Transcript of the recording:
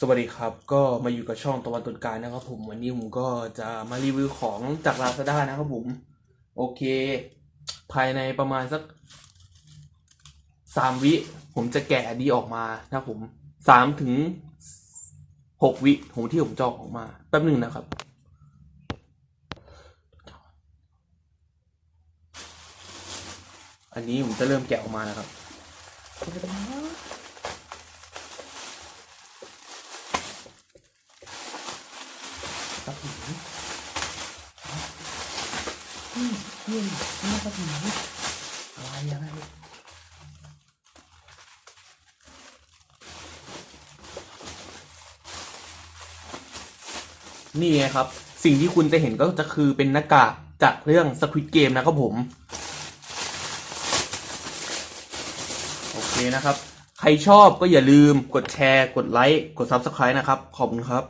สวัสดีครับ ก็มาอยู่กับช่องตะวันตนกลางนะครับ ผมวันนี้ผมก็จะมารีวิวของจาก Lazada นะครับผม โอเค ภายในประมาณสักสามวิผมจะแกะอันนี้ออกมานะครับผมสามถึงหกวิผมที่ผมจะเอาออกมา แป๊บหนึ่งนะครับ อันนี้ผมจะเริ่มแกะออกมานะครับ ครับผมอืมนี่นี่ครับผมอะไรอะไรนี่ไงครับ สิ่งที่คุณจะเห็นก็จะคือเป็นหน้ากากจากเรื่อง Squid Game นะครับผม โอเคนะครับ ใครชอบก็อย่าลืมกดแชร์ กดไลค์ กด Subscribe นะครับ ขอบคุณครับ